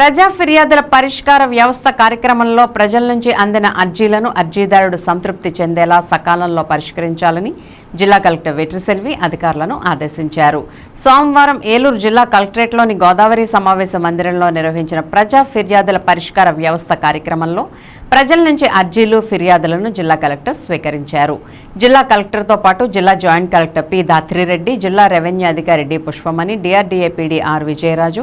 ప్రజా ఫిర్యాదుల పరిష్కార వ్యవస్థ కార్యక్రమంలో ప్రజల నుంచి అందిన అర్జీలను అర్జీదారుడు సంతృప్తి చెందేలా సకాలంలో పరిష్కరించాలని జిల్లా కలెక్టర్ వెట్రిసెల్వి అధికారులను ఆదేశించారు. సోమవారం ఏలూరు జిల్లా కలెక్టరేట్లోని గోదావరి సమావేశ మందిరంలో నిర్వహించిన ప్రజా ఫిర్యాదుల పరిష్కార వ్యవస్థ కార్యక్రమంలో ప్రజల నుంచి అర్జీలు ఫిర్యాదులను జిల్లా కలెక్టర్ స్వీకరించారు. జిల్లా కలెక్టర్తో పాటు జిల్లా జాయింట్ కలెక్టర్ పి. దాత్రిరెడ్డి జిల్లా రెవెన్యూ అధికారి D. Pushpamani DRDA PD R. Vijayaraju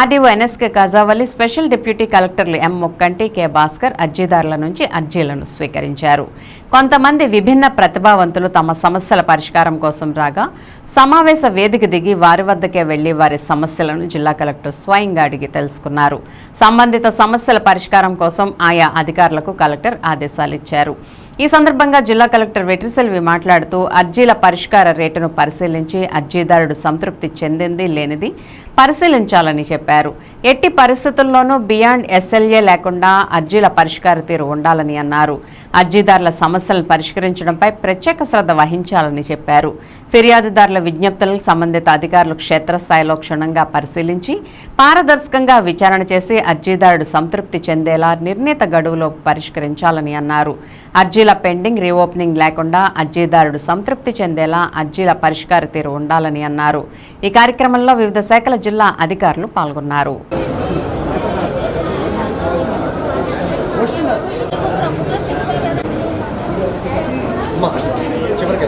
RDO NSK Kajavalli special deputy కలెక్టర్లు ఎం. మొక్కంటి కె. భాస్కర్ అర్జీదారుల నుంచి అర్జీలను స్వీకరించారు. కొంతమంది విభిన్న ప్రతిభావంతులు తమ సమస్యల పరిష్కారం కోసం రాగా సమావేశ వేదిక దిగి వారి వద్దకే వెళ్ళి వారి సమస్యలను జిల్లా కలెక్టర్ స్వయంగా అడిగి తెలుసుకున్నారు. సంబంధిత సమస్యల పరిష్కారం కోసం ఆయా అధికారులకు కలెక్టర్ ఆదేశాలు ఇచ్చారు. ఈ సందర్భంగా జిల్లా కలెక్టర్ వెట్రిసెల్వి మాట్లాడుతూ అర్జీల పరిష్కార రేటును పరిశీలించి అర్జీదారుడు సంతృప్తి చెందింది లేనిది పరిశీలించాలని చెప్పారు. ఎట్టి పరిస్థితుల్లోనూ బియాండ్ ఎస్ఎల్ఏ లేకుండా అర్జీల పరిష్కార తీరు ఉండాలని అన్నారు. అర్జీదారుల సమస్యలను పరిష్కరించడంపై ప్రత్యేక శ్రద్ధ వహించాలని చెప్పారు. ఫిర్యాదుదారుల విజ్ఞప్తులను సంబంధిత అధికారులు క్షేత్రస్థాయిలో క్షుణ్ణంగా పరిశీలించి పారదర్శకంగా విచారణ చేసి అర్జీదారుడు సంతృప్తి చెందేలా నిర్ణీత గడువులో పరిష్కరించాలని అన్నారు. అర్జీల పెండింగ్ రీఓపెనింగ్ లేకుండా అర్జీదారుడు సంతృప్తి చెందేలా అర్జీల పరిష్కార తీరు ఉండాలని అన్నారు. ఈ కార్యక్రమంలో వివిధ శాఖల జిల్లా అధికారులు పాల్గొన్నారు. ಚಿವರಿಗೆ.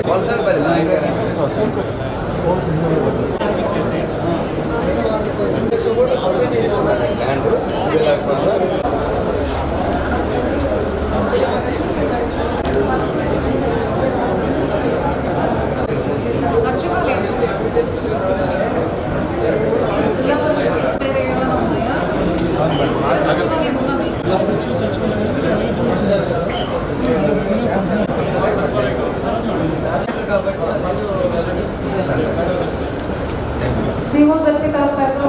सीओ सर की तरफ लेकर उन्हें जिला